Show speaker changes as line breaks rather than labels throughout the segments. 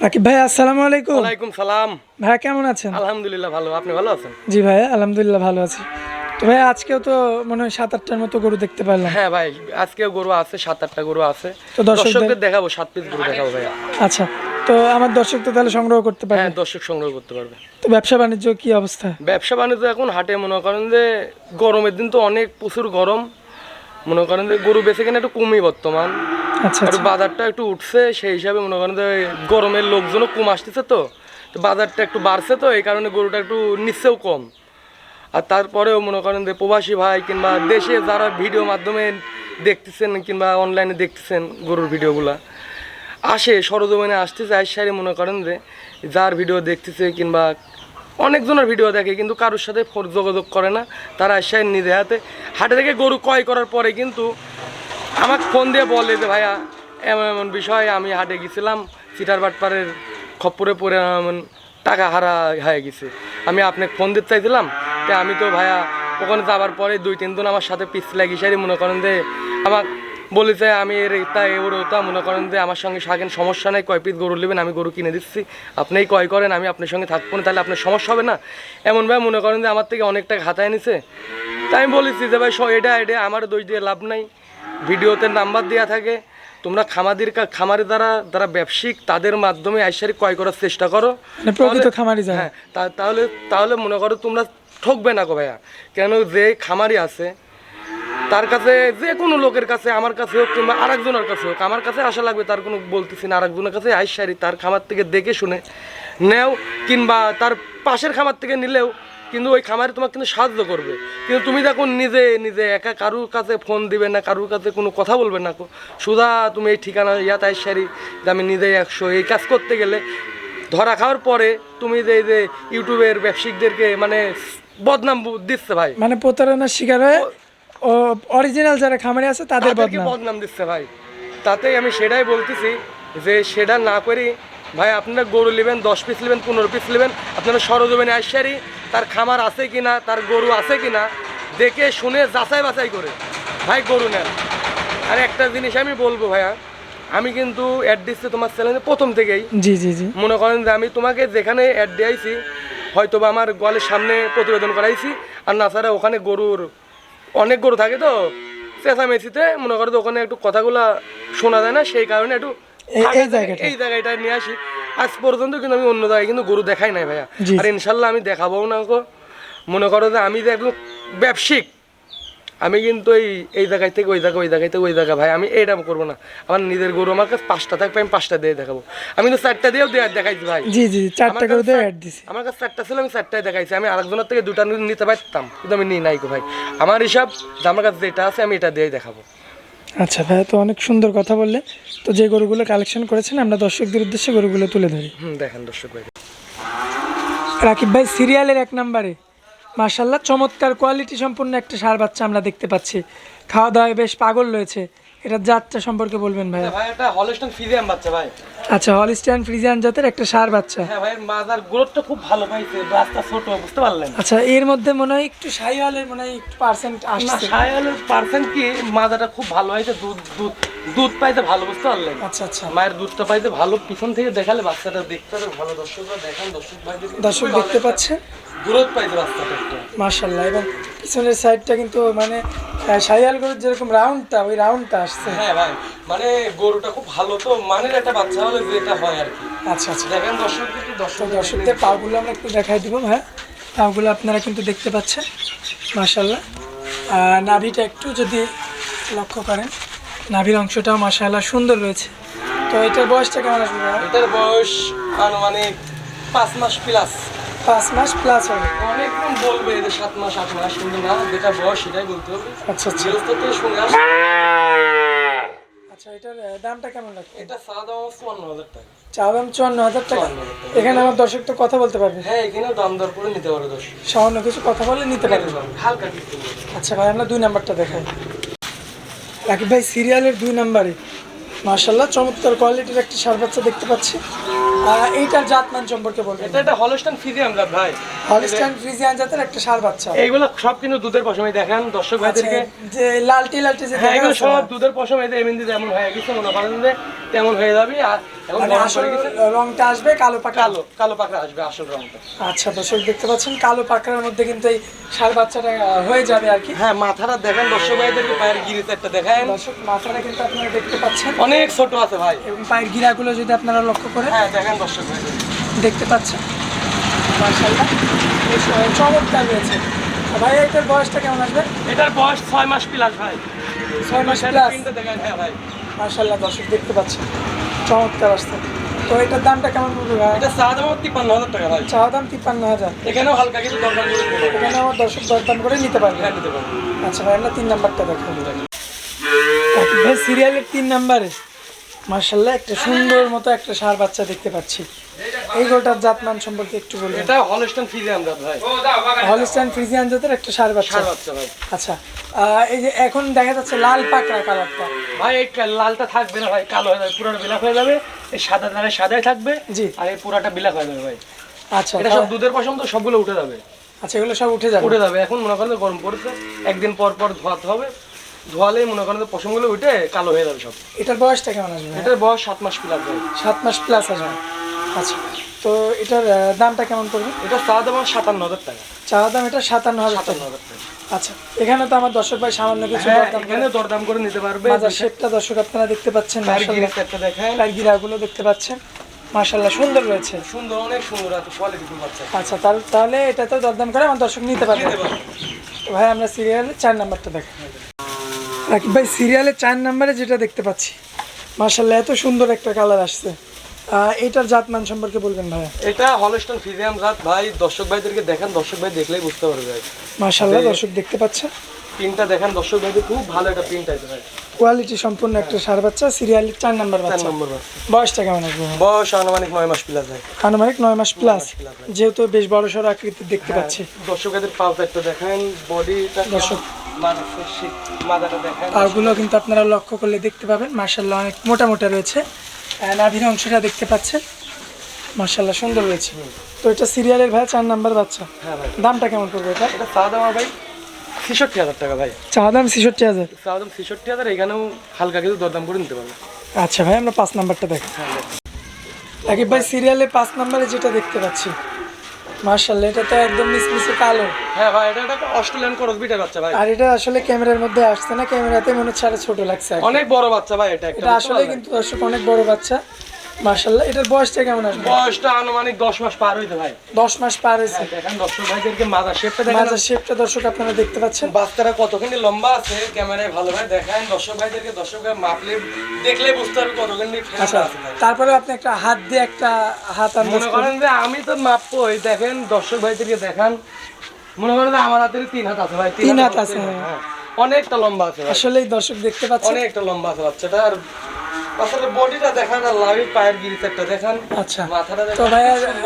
রাকিব ভাই আসসালামু আলাইকুম।
ওয়ালাইকুম সালাম।
ভাই কেমন আছেন?
আলহামদুলিল্লাহ ভালো। আপনি ভালো আছেন?
জি ভাই আলহামদুলিল্লাহ ভালো আছি। তো ভাই আজকেও তো মনে হয় সাত আটটার মতো গরু দেখতে পারলাম।
হ্যাঁ ভাই আজকে গরু আছে সাত আটটা গরু আছে।
তো দর্শকদের-
দেখাবো সাত পিস গরু দেখাবো ভাইয়া
আচ্ছা তো আমার দর্শক তো তাহলে সংগ্রহ করতে পারবে।
হ্যাঁ দর্শক সংগ্রহ করতে পারবে।
তো ব্যবসা বাণিজ্য কি অবস্থা?
ব্যবসা বাণিজ্য এখন হাটে মনে করেন যে গরমের দিন তো অনেক প্রচুর গরম। মনে করেন যে গরু বেঁচে কিনা একটু কমই বর্তমান। একটু
আচ্ছা।
বাজারটা একটু উঠছে সেই হিসাবে মনে করেন যে গরমের লোকজনও কম আসতেছে তো। তো বাজারটা একটু বাড়ছে তো এই কারণে গরুটা একটু নিচ্ছেও কম। আর তারপরেও মনে করেন যে প্রবাসী ভাই কিংবা দেশে যারা ভিডিও মাধ্যমে দেখতেছেন কিংবা অনলাইনে দেখতেছেন গরুর ভিডিওগুলা আসে সরজমিনে আসতেছে আইসারি মনে করেন যে যার ভিডিও দেখতেছে কিংবা অনেকজনের ভিডিও দেখে কিন্তু কারোর সাথে যোগাযোগ করে না। তারা আইসাই নিজে হাতে হাটে থেকে গরু ক্রয় করার পরে কিন্তু আমাকে ফোন দিয়ে বলে যে ভাইয়া, এমন এমন বিষয়, আমি হাটে গেছিলাম সিটার বাটপাড়ের খপ্পরে পড়ে এমন টাকা হারা হয়ে গেছে। আমি আপনাকে ফোন দিতে চাইছিলাম, তো আমি তো ভাইয়া ওখানে যাবার পরে দুই, তিন দিন আমার সাথে পিস লাগি সারি মনে করেন যে আমার বলেছে, আমি এর তা এর ওটা মনে করেন যে আমার সঙ্গে সাগেন সমস্যা নেই, কয় পিস গরু নেবেন, আমি গরু কিনে দিচ্ছি। আপনিই ক্রয় করেন, আমি আপনার সঙ্গে থাকব না, তাহলে আপনার সমস্যা হবে না। এমনভাবে মনে করেন যে আমার থেকে অনেক টাকা হাতায় নিছে। তাই আমি বলেছি যে ভাই এটা এটা আমার দোষ দিয়ে লাভ নাই। ভিডিওতে নাম্বার দেওয়া থাকে তোমরা খামাদির খামারি দ্বারা যারা ব্যবসায়িক তাদের মাধ্যমে আইসারি ক্রয় করার চেষ্টা করো।
মানে প্রকৃত খামারি
হ্যাঁ তাহলে তাহলে মনে করো তোমরা ঠকবে না গো ভাইয়া। কেন যে খামারি আছে তার কাছে যে কোনো লোকের কাছে আমার কাছে হোক কিংবা আরেকজনের কাছে হোক আমার কাছে আসা লাগবে তার কোনো বলতেছি না আরেকজনের কাছে আইসারি তার খামার থেকে দেখে শুনে নেও কিংবা তার পাশের খামার থেকে নিলেও কিন্তু ওই খামারে তোমাকে কিন্তু সাহায্য করবে। কিন্তু তুমি দেখো নিজে নিজে একা কারুর কাছে ফোন দিবে না কারুর কাছে কোনো কথা বলবে না সুধা তুমি এই ঠিকানা ইয়াত আইসারি যে আমি নিজেই একশো এই কাজ করতে গেলে ধরা খাওয়ার পরে তুমি যে এই যে ইউটিউবের ব্যবসায়িকদেরকে মানে বদনাম দিচ্ছে ভাই।
মানে প্রতারণার শিকার হয়ে অরিজিনাল যারা খামারে আছে তাদের বদনাম
দিচ্ছে ভাই। তাতেই আমি সেটাই বলতেছি যে সেটা না করি ভাই আপনারা গরু নেবেন দশ পিস নেবেন পনেরো পিস নেবেন। আপনারা সরজমিনে আসারি তার খামার আছে কি না তার গরু আছে কি না দেখে শুনে যাচাই বাছাই করে। ভাই গরু নেন। আর একটা জিনিস আমি বলব ভাইয়া আমি কিন্তু অ্যাড দিচ্ছি তোমার চ্যানেলে প্রথম থেকেই
জি জি জি।
মনে করেন যে আমি তোমাকে যেখানে অ্যাড দিয়েছি হয়তো বা আমার গোয়ালের সামনে প্রতিবেদন করাইছি আর না ছাড়া ওখানে গরুর অনেক গরু থাকে তো চেঁচামেচিতে মনে করো ওখানে একটু কথাগুলা শোনা যায় না সেই কারণে একটু
এই- জায়গাটা।
এই জায়গাটা নিয়ে আসি। আজ পর্যন্ত কিন্তু আমি অন্য জায়গায় কিন্তু গরু দেখাই নাই ভাইয়া। আর ইনশাল্লাহ আমি দেখাবো না গো। মনে করো যে আমি যে একদম ব্যবসায়িক। আমি কিন্তু এই এই জায়গায় থেকে ওই জায়গা ওই জায়গায় থেকে ওই জায়গা ভাই। আমি এইটা করব না। আমার নিজের গরু আমার কাছে পাঁচটা থাকবে আমি পাঁচটা দিয়ে দেখাবো। আমি তো চারটা দিয়েও দেয়া- দেখাইছি ভাই।
জি জি চারটা
আমার
করে দিয়ে অ্যাড দিছি।
আমার কাছে চারটা ছিল আমি চারটায় দেখাইছি। আমি আরেকজনের থেকে দুটা নিতে পারতাম। কিন্তু আমি নিই নাই গো ভাই। আমার হিসাব যে আমার কাছে যেটা আছে আমি এটা দিয়েই দেখাবো।
আচ্ছা ভাই তো অনেক সুন্দর কথা বললেন তো যে গরুগুলো কালেকশন করেছেন আমরা দর্শকদের উদ্দেশ্যে গরুগুলো তুলে ধরি।
হুম দেখেন দর্শক ভাই।
রাকিব ভাই সিরিয়ালের এক নম্বরে। মার্শাল্লাহ চমৎকার কোয়ালিটি সম্পূর্ণ একটা সার বাচ্চা আমরা দেখতে পাচ্ছি। খাওয়া দাওয়ায় বেশ পাগল রয়েছে। এটা জাতটা সম্পর্কে বলবেন ভাই
ভাই এটা হলিস্টান ফ্রিজিয়ান বাচ্চা ভাই।
আচ্ছা হলস্টাইন ফ্রিজিয়ান জাতের একটা সার বাচ্চা।
হ্যাঁ ভাই মাদার গ্রোথটা খুব ভালো ভাই রাস্তা ছোট বুঝতে পারলেন?
আচ্ছা এর মধ্যে মনে হয় একটু সাইওয়ালের মনে হয় একটু পার্সেন্ট
না
আসছে।
সায়ালের পার্সেন্ট কি? মাদারটা খুব ভালো হয়েছে দুধ দুধ। দুধ পাইতে ভালো বুঝতে পারলেন?
আচ্ছা আচ্ছা।
মায়ের দুধটা পাইতে ভালো পিছন থেকে দেখালে বাচ্চাটা দেখতে হবে ভালো। দর্শকরা দেখান দর্শক ভাইদের
দর্শক দেখতে পাচ্ছে।
গ্রোথ পাইছে বাচ্চাটা একটু।
মার্শাল্লাহ এবং পিছনের সাইডটা কিন্তু মানে সাইয়াল গরুর যেরকম রাউন্ডটা ওই রাউন্ডটা আসছে।
হ্যাঁ ভাই মানে গরুটা খুব ভালো তো মানের একটা বাচ্চা হলে যেটা হয় আর কি।
আচ্ছা আচ্ছা।
দেখেন দর্শকদের একটু
তো
দর্শক
দর্শকদের পাগুলো আমরা একটু দেখাই দিব হ্যাঁ পাগুলো আপনারা কিন্তু দেখতে পাচ্ছেন মার্শাল্লাহ নাভিটা একটু যদি লক্ষ্য করেন। নাভির অংশটা মার্শাল্লাহ সুন্দর রয়েছে। তো এটার বয়সটা কেমন আসবে
এটার বয়স আনুমানিক পাঁচ মাস প্লাস
পাঁচ মাস প্লাস হবে।
অনেক রকম বলবে যে সাত মাস আট মাস কিন্তু না যেটা বয়স সেটাই বলতে হবে।
আচ্ছা আচ্ছা।
থেকে শুনে আস
আচ্ছা এটার দামটা কেমন লাগবে?
এটা সাদা দাম চুয়ান্ন হাজার টাকা।
চা দাম চুয়ান্ন হাজার টাকা? এখানে আমার দর্শক তো কথা বলতে পারবে।
হ্যাঁ এখানেও দাম দর করে নিতে পারে দর্শক।
সামান্য কিছু কথা বলে নিতে পারবে।
হালকা
আচ্ছা ভাই আমরা দুই নাম্বারটা দেখাই। রাকিব ভাই সিরিয়ালের দুই নাম্বারে। মার্শাল্লাহ চমৎকার কোয়ালিটির একটি সার বাচ্চা দেখতে পাচ্ছি। এইটার এইটার জাতমান সম্পর্কে বলবেন।
এটা একটা হলস্টান ফ্রিজিয়ান জাত ভাই।
হলস্টান ফ্রিজিয়ান জাতের একটা সার বাচ্চা।
এইগুলো সব কিন্তু দুধের পশমে দেখেন দর্শক ভাইদেরকে।
যে লালটি লালটি যে
হ্যাঁ এগুলো সব দুধের পশমে এমন দিতে এমন হয়ে গেছে মনে করেন যে তেমন হয়ে যাবে আর
মানে আসল রংটা আসবে কালো পাকা?
কালো কালো পাকড়া আসবে আসল রংটা।
আচ্ছা দর্শক দেখতে পাচ্ছেন কালো পাকড়ার মধ্যে কিন্তু এই ষাঁড় বাচ্চাটা হয়ে যাবে আর কি।
হ্যাঁ মাথাটা দেখেন দর্শক ভাইদেরকে পায়ের গিরিতে একটা দেখেন
দর্শক মাথাটা কিন্তু আপনারা দেখতে পাচ্ছেন।
অনেক ছোট আছে ভাই।
এবং পায়ের গিরাগুলো যদি আপনারা লক্ষ্য করেন
হ্যাঁ দেখেন দর্শক ভাইদের।
দেখতে পাচ্ছেন। মার্শাল্লাহ বেশ চমৎকার রয়েছে ভাই এটার বয়সটা কেমন আসবে?
এটার বয়স ছয় মাস প্লাস ভাই।
ছয় মাস প্লাস
দেখেন হ্যাঁ ভাই।
মার্শাল্লাহ দর্শক দেখতে পাচ্ছেন। চমৎকার আসতে তো এটার দামটা কেমন পড়বে ভাই?
এটা চা দাম তিপ্পান্ন হাজার টাকা ভাই।
চা দাম তিপ্পান্ন হাজার।
এখানেও হালকা কিছু দরকার করে
এখানে আমার দর্শক দরদাম করে নিতে পারবে।
হ্যাঁ নিতে পারবে
আচ্ছা ভাই আমরা তিন নাম্বারটা দেখাবো ভাই সিরিয়ালের তিন নাম্বারে। মার্শাল্লাহ একটা সুন্দর মতো একটা সার বাচ্চা দেখতে পাচ্ছি। এই গোটার জাতমান সম্পর্কে একটু বলবেন।
এটা হলস্টন ফিজিয়াম জাত ভাই।
হলিস্টাইন ফ্রিজিয়ান জাতের একটা সার বাচ্চা।
সার বাচ্চা ভাই।
আচ্ছা এই যে এখন দেখা যাচ্ছে লাল পাকড়া কালারটা।
ভাই এই লালটা থাকবে না ভাই কালো হয়ে যাবে পুরোটা বিলাক হয়ে যাবে। এই সাদা দাঁড়ে সাদাই থাকবে
জি।
আর এই পুরাটা বিলাক হয়ে যাবে ভাই।
আচ্ছা
এটা সব দুধের পশম তো সবগুলো উঠে যাবে।
আচ্ছা এগুলো সব উঠে যাবে।
উঠে যাবে। এখন মনে করেন গরম পড়ছে একদিন পর পর ধোয়াতে হবে। ধোয়ালে মনে করেন পশমগুলো উঠে কালো হয়ে যাবে সব।
এটার বয়সটা কেমন আসবে?
এটার বয়স সাত মাস প্লাস ভাই।
সাত মাস প্লাস আসবে। আচ্ছা। তো এটার দামটা কেমন পড়বে?
এটা চা দাম সাতান্ন হাজার টাকা।
চাওয়া দাম এটা সাতান্ন হাজার
সাতান্ন
টাকা
হাজার টাকা।
আচ্ছা এখানে তো আমার দর্শক ভাই সামান্য কিছু
হ্যাঁ এখানে দরদাম করে নিতে পারবে।
মাজার শেপটা দর্শক আপনারা দেখতে পাচ্ছেন
দেখেন
গিরাগুলো দেখতে পাচ্ছেন। মার্শাল্লাহ সুন্দর রয়েছে।
সুন্দর অনেক সুন্দর আছে কোয়ালিটি বাচ্চা
আচ্ছা তাহলে তাহলে এটা তো দরদাম করে আমার দর্শক নিতে পারবে। ভাই আমরা সিরিয়ালে চার নাম্বারটা দেখেন রাকিব ভাই সিরিয়ালে চার নাম্বারে যেটা দেখতে পাচ্ছি মার্শাল্লাহ এত সুন্দর একটা কালার আসছে। এটার জাতমান সম্পর্কে বলবেন ভাই
এটা হলস্টন ফিজিয়াম জাত। ভাই দর্শক ভাইদেরকে দেখেন দর্শক ভাই দেখলেই বুঝতে পারবে ভাই।
মার্শাল্লাহ দর্শক দেখতে পাচ্ছেন
প্রিন্টটা দেখেন দর্শক ভাইদের খুব ভালো একটা প্রিন্ট আছে ভাই।
কোয়ালিটি সম্পূর্ণ একটা সার বাচ্চা সিরিয়ালের চার নাম্বার বাচ্চা।
নম্বর
বয়সটা কেমন আসবে
বয়স আনুমানিক নয় মাস প্লাস ভাই।
আনুমানিক নয় মাস প্লাস যেহেতু বেশ বড় সড়ো আকৃতির দেখতে পাচ্ছি।
দর্শক ভাইদের পাউচ একটা দেখেন বডিটা
দর্শক।
দেখেন।
পাগুলো কিন্তু আপনারা লক্ষ্য করলে দেখতে পাবেন। মার্শাল্লাহ অনেক মোটা মোটা রয়েছে। নাভির অংশটা দেখতে পাচ্ছেন? মার্শাল্লাহ সুন্দর রয়েছে তো এটা সিরিয়ালের ভাই চার নাম্বার বাচ্চা।
হ্যাঁ ভাই।
দামটা কেমন পড়বে এটা?
এটা চা দাম ভাই ছেষট্টি হাজার টাকা ভাই।
চা দাম ছেষট্টি হাজার।
চা দাম ছেষট্টি হাজার এখানেও হালকা কিছু দরদাম করে নিতে পারবে।
আচ্ছা ভাই আমরা পাঁচ নাম্বারটা দেখি। আগে ভাই সিরিয়ালে পাঁচ নাম্বারে যেটা দেখতে পাচ্ছি। মার্শাল্লাহ এটা তো একদম মিসমিসে কালো।
হ্যাঁ ভাই এটা একটা অস্ট্রেলিয়ান করস বিটার বাচ্চা ভাই।
আর এটা আসলে ক্যামেরার মধ্যে আসছে না ক্যামেরাতে মনে হচ্ছে আরও ছোট লাগছে
অনেক বড় বাচ্চা ভাই এটা
এটা আসলে কিন্তু দর্শক অনেক বড় বাচ্চা। এটার বয়সটা কেমন আসবে?
বয়সটা আনুমানিক দশ মাস পার হইতে ভাই।
দশ মাস পার হয়েছে।
দেখেন দর্শক ভাইদেরকে শেপটা দেখেন।
মাজার শেপটা দর্শক আপনারা দেখতে পাচ্ছেন।
বাচ্চারা কতখানি লম্বা আছে ক্যামেরায় ভালো ভাই দেখেন দর্শক ভাইদেরকে দর্শক ভাই মাপলে দেখলে বুঝতে পারবে কতখানি
আচ্ছা তারপরে আপনি একটা হাত দিয়ে একটা হাত
মনে করেন যে আমি তো মাপবই দেখেন দর্শক ভাইদেরকে দেখান। মনে করেন যে আমার হাতের তিন হাত আছে ভাই
তিন হাত
হাত
আছে,
হ্যাঁ। অনেকটা লম্বা আছে ভাই।
আসলেই দর্শক দেখতে পাচ্ছেন।
অনেকটা লম্বা আছে বাচ্চাটা। আর আসলে বডিটা দেখান আর লাভি পায়ের গিরিতে একটা দেখান।
আচ্ছা।
মাথাটা
তো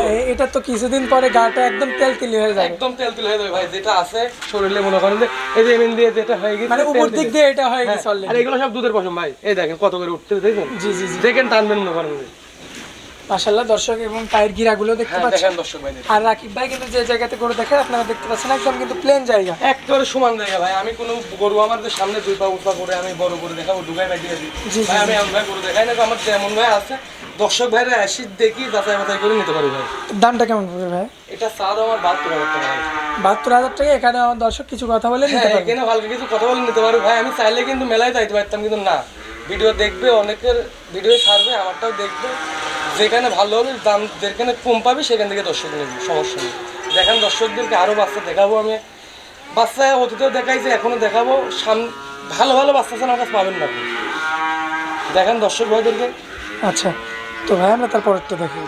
এ- এটা তো কিছুদিন পরে গাটা একদম তেল তিলি হয়ে যাবে।
একদম তেল তুলে হয়ে যাবে ভাই যেটা আছে শরীরে মনে করেন যে এই যে এমন দিয়ে যেটা হয়ে গেছে
মানে উপর দিক দিয়ে এটা হয়ে
হ্যাঁ,
গেছে
আর এগুলো সব দুধের পশম ভাই। এই দেখেন কত করে উঠতে দেখেন।
জি জি জি।
দেখেন টানবেন মনে করেন।
মাশাল্লাহ দর্শক এবং পায়ের গিরাগুলো দেখতে
হ্যাঁ
পাচ্ছেন।
দর্শক ভাইদের।
আর রাকিব ভাই কিন্তু যে জায়গাতে করে দেখেন আপনারা দেখতে পাচ্ছেন একদম কিন্তু প্লেন জায়গা।
একেবারে সমান জায়গা ভাই। আমি কোনো গরু আমার যে সামনে দুই পা উঠা করে আমি বড় করে দেখাবো ডুবাই বাই দিয়ে দিই ভাই আমি এমন ভাই গরু দেখাই না তো আমার যেমন ভাই আছে। দর্শক ভাইরা আসি দেখি যাচাই বাছাই করে নিতে পারি ভাই।
দামটা কেমন পড়বে ভাই?
এটা চাঁদ আমার বাহাত্তর হাজার টাকা ভাই।
বাহাত্তর হাজার টাকা এখানে আমার দর্শক কিছু কথা বলে নিতে
হ্যাঁ
পারবে।
এখানে হালকা কিছু কথা বলে নিতে পারি ভাই। আমি চাইলে কিন্তু মেলায় যাইতে পারতাম কিন্তু না। ভিডিও দেখবে অনেকের ভিডিও ছাড়বে আমারটাও দেখবে। যেখানে ভালো হবে দাম যেখানে কম পাবে সেখান থেকে দর্শক নেবে সমস্যা নেই। দেখেন দর্শকদেরকে আরও বাচ্চা দেখাবো আমি। বাচ্চা অতীতেও দেখাই যে এখনও দেখাবো। সাম ভালো ভালো বাচ্চা ছাড়া আমার কাছে পাবেন না। দেখেন দর্শক ভাইদেরকে।
আচ্ছা তো ভাই আমরা তারপরেরটা দেখি।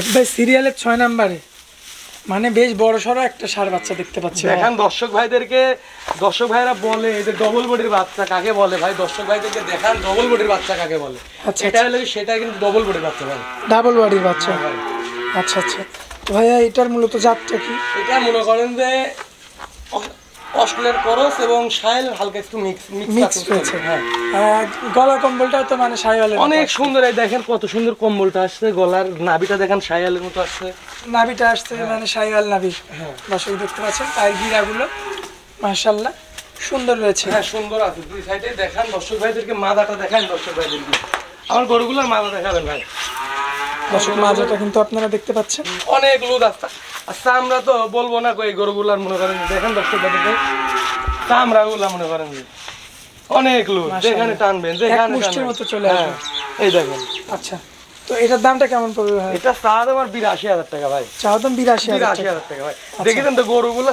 এক ভাই সিরিয়ালের ছয় নাম্বারে। মানে বেশ বড় সড়ো একটা সার বাচ্চা দেখতে পাচ্ছি এখন
দেখেন দর্শক ভাইদেরকে দর্শক ভাইরা বলে এই যে ডবল বডির বাচ্চা কাকে বলে ভাই? দর্শক ভাইদেরকে দেখান ডবল বডির বাচ্চা কাকে বলে।
আচ্ছা,
এটা হলে সেটা কিন্তু ডবল বডির বাচ্চা ভাই।
ডাবল বডির বাচ্চা।
ভাই।
আচ্ছা আচ্ছা। তো ভাইয়া এটার মূলত জাতটা কি?
এটা মনে করেন যে অস- অস্ট্রেলিয়ার করস এবং সাইল হালকা একটু মিক্স
মিক্স রয়েছে
হ্যাঁ।
আর গলা কম্বলটাও তো মানে মতো।
অনেক সুন্দর এই দেখেন কত সুন্দর কম্বলটা আসছে গলার নাভিটা দেখেন সাইয়ালের মতো আসছে।
নাভিটা আসছে মানে সাইওয়াল নাভি।
হ্যাঁ।
দর্শক দেখতে পাচ্ছেন পায়ের গিরাগুলো মাশাল্লাহ সুন্দর রয়েছে।
হ্যাঁ সুন্দর আছে দুই সাইডে দেখান দর্শক ভাইদেরকে মাদাটা দেখান দর্শক ভাইদেরকে। আমার গরুগুলোর মাথা দেখাবেন ভাই।
দর্শক মাজাটা কিন্তু আপনারা দেখতে পাচ্ছেন।
অনেক লোক আছে। আচ্ছা আমরা তো বলব না কই গরুগুলার মনে করেন দেখেন দর্শক চামড়া গুলা মনে করেন যে অনেক লোক যেখানে টানবেন যেখানে
মতো চলে
হ্যাঁ, এই দেখেন।
আচ্ছা তো এটার দামটা কেমন পড়বে ভাই?
এটা চা আমার বিরাশি হাজার টাকা ভাই।
চাও দাম বিরাশি
বিরাশি হাজার টাকা ভাই। দেখেছেন তো গরুগুলা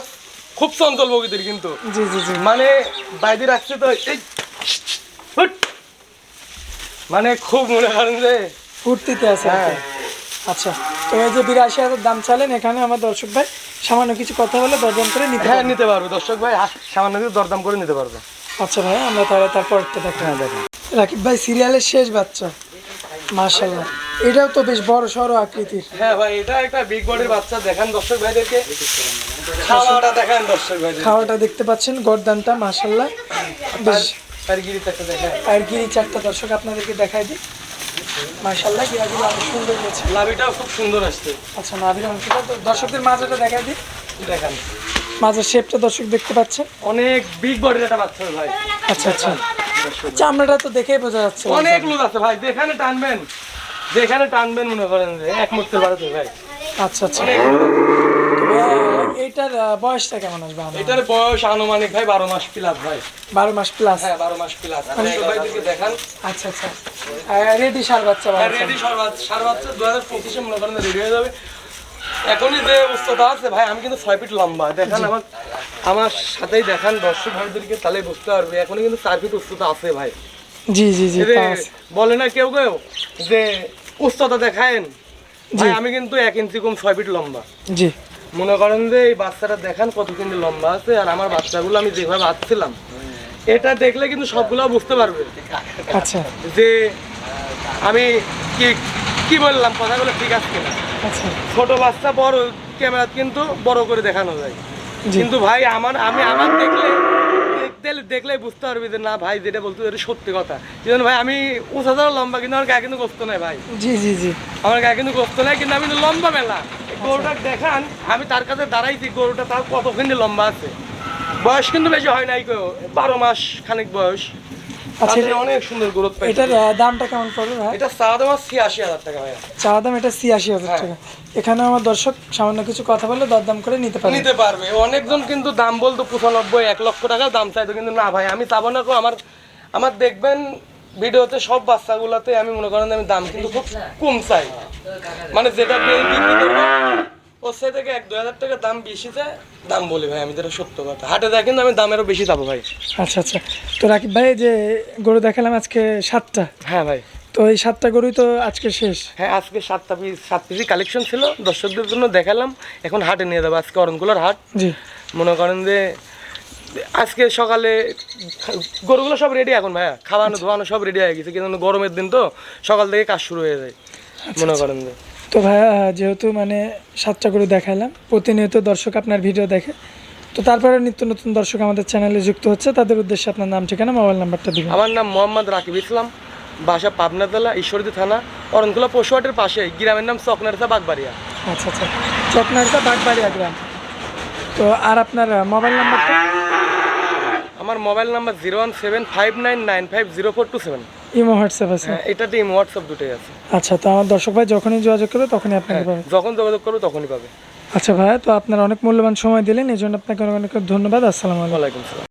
খুব চঞ্চল প্রকৃতির কিন্তু।
জি জি জি।
মানে বাইরে রাখছে তো এই মানে খুব মনে করেন যে
ফুর্তিতে আছে
হ্যাঁ।
আচ্ছা তো এই যে বিরাশি হাজার দাম চালেন এখানে আমার দর্শক ভাই সামান্য কিছু কথা বলে দরদাম করে নিতে
হ্যাঁ নিতে পারবে। দর্শক ভাই সামান্য কিছু দরদাম করে নিতে পারবে।
আচ্ছা ভাই আমরা তাহলে তারপরটা দেখেন। রাকিব ভাই সিরিয়ালের শেষ বাচ্চা। মাশাল্লাহ এটাও তো বেশ বড় সড়ো আকৃতির।
হ্যাঁ ভাই এটা একটা বিগ বডির বাচ্চা। দেখান দর্শক ভাইদেরকে। খাওয়াটা দেখান দর্শক ভাইদের
খাওয়াটা দেখতে পাচ্ছেন গরদানটা মাশাল্লাহ বেশ।
তার গিরিতে একটা দেখান।
আর গিরি চারটা দর্শক আপনাদেরকে দেখাই দিই। মাশাল্লাহ গিরাগুলো অনেক সুন্দর হয়েছে।
লাভিটাও খুব সুন্দর আসছে।
আচ্ছা নাভির অংশটা তো দর্শকদের মাঝেটা দেখাই দিই।
দেখান।
মাঝের শেপটা দর্শক দেখতে পাচ্ছেন
অনেক বিগ বডির একটা বাচ্চা ভাই।
আচ্ছা আচ্ছা। চামড়াটা তো দেখেই বোঝা যাচ্ছে।
অনেক লোক আছে ভাই যেখানে টানবেন যেখানে টানবেন মনে করেন যে এক মুহূর্তে বাড়াতে ভাই।
আচ্ছা আচ্ছা। আহ, বয়সটা কেমন আসবে
এটার বয়স আনুমানিক ভাই বারো মাস প্লাস ভাই।
বারো মাস প্লাস
হ্যাঁ বারো মাস প্লাস ভাইদেরকে দেখান।
আচ্ছা আচ্ছা। রেডি সার বাচ্চা
হ্যাঁ রেডি সার বাচ্চা সার বাচ্চা দু হাজার পঁচিশে মনে করেন রেডি হয়ে যাবে। এখনই যে উচ্চতা আছে ভাই আমি কিন্তু ছয় ফিট লম্বা। দেখান আমার আমার সাথেই দেখান দর্শক ভাইদেরকে তাহলে বুঝতে পারবে। এখনই কিন্তু চার ফিট উচ্চতা আছে ভাই।
জি জি জি।
বলে না কেউ কেউ যে উচ্চতা দেখায়েন? ভাই আমি কিন্তু এক ইঞ্চি কম ছয় ফিট লম্বা।
জি।
মনে করেন যে এই বাচ্চাটা দেখান কত কিন্তু লম্বা আছে আর আমার বাচ্চাগুলো আমি যেভাবে বাঁচছিলাম এটা দেখলে কিন্তু সবগুলো বুঝতে পারবে।
আচ্ছা।
যে আমি কি কি বললাম কথাগুলো ঠিক আছে কিনা?
আচ্ছা।
ছোট বাচ্চা বড় ক্যামেরা কিন্তু বড় করে দেখানো যায়। কিন্তু ভাই আমার আমি আমার দেখলে দেখলে দেখলেই বুঝতে পারবি যে না ভাই যেটা বলতো এটা সত্যি কথা। যেমন ভাই আমি উঁচা ধরা লম্বা কিন্তু আমার গায়ে কিন্তু গোস্ত নাই ভাই।
জি জি জি।
আমার গায়ে কিন্তু গোস্ত নাই কিন্তু আমি লম্বা মেলা। গরুটা দেখান আমি তার কাছে দাঁড়াইছি গরুটা তার কতখানি লম্বা আছে। বয়স কিন্তু বেশি হয় নাই কেউ বারো মাস খানিক বয়স।
আচ্ছা,
অনেক সুন্দর গ্রোথ পাই
এটার দামটা কেমন পড়বে ভাই?
এটা চা দাম হাজার টাকা ভাই
দাম এটা ছিয়াশি হাজার
হ্যাঁ।
টাকা। এখানে আমার দর্শক সামান্য কিছু কথা বলে দরদাম করে নিতে
নিতে পারবে। অনেকজন কিন্তু দাম বলতো পঁচানব্বই এক লক্ষ টাকা দাম চাইতো কিন্তু না ভাই আমি চাবো না আমার আমার দেখবেন ভিডিওতে সব বাচ্চাগুলোতে আমি মনে করেন আমি দাম কিন্তু খুব কম চাই। মানে যেটা ওর থেকে এক দু হাজার টাকা দাম বেশি চায় দাম বলি ভাই আমি যেটা সত্য কথা। হাটে দেয় কিন্তু আমি দামেরও বেশি চাবো ভাই।
আচ্ছা আচ্ছা। তো রাকিব ভাই যে গরু দেখালাম আজকে সাতটা।
হ্যাঁ ভাই।
তো এই সাতটা গরুই তো আজকে শেষ।
হ্যাঁ আজকে সাতটা পিস সাত পিসি কালেকশন ছিল। দর্শকদের জন্য দেখালাম। এখন হাটে নিয়ে যাব আজকে অরণকুলার হাট।
জি।
মনে করেন যে আজকে সকালে গরুগুলো সব রেডি এখন ভাইয়া। খাওয়ানো ধোয়ানো সব রেডি হয়ে গেছে কিন্তু গরমের দিন তো সকাল থেকে কাজ শুরু হয়ে যায় মনে করেন যে।
তো ভাইয়া যেহেতু মানে সাতটা গরু দেখালাম প্রতিনিয়ত দর্শক আপনার ভিডিও দেখে তো তারপরে নিত্য নতুন দর্শক আমাদের চ্যানেলে যুক্ত হচ্ছে তাদের উদ্দেশ্যে আপনার নাম ঠিকানা মোবাইল নাম্বারটা দিবেন।
আমার নাম মোহাম্মদ রাকিব ইসলাম বাসা পাবনা জেলা ঈশ্বরদী থানা অরণকুলা পশুহাটের পাশে গ্রামের নাম চকনারসা বাগবাড়িয়া।
আচ্ছা আচ্ছা। চকনারটা বাগবাড়িয়া গ্রাম। তো আর আপনার মোবাইল নাম্বারটা
আমার mobile number zero one seven five nine nine five zero four two seven.
Imo WhatsApp আছে?
হ্যাঁ এটাতে হোয়াটসঅ্যাপ দুটোই আছে।
আচ্ছা তো আমার দর্শক ভাই যখনই যোগাযোগ করবে তখনই আপনাকে পাবে।
যখন যোগাযোগ করবে তখনই পাবে।
আচ্ছা ভাই তো আপনার অনেক মূল্যবান সময় দিলেন এই জন্য আপনাকে অনেক অনেক ধন্যবাদ। আসসালামু আলাইকুম।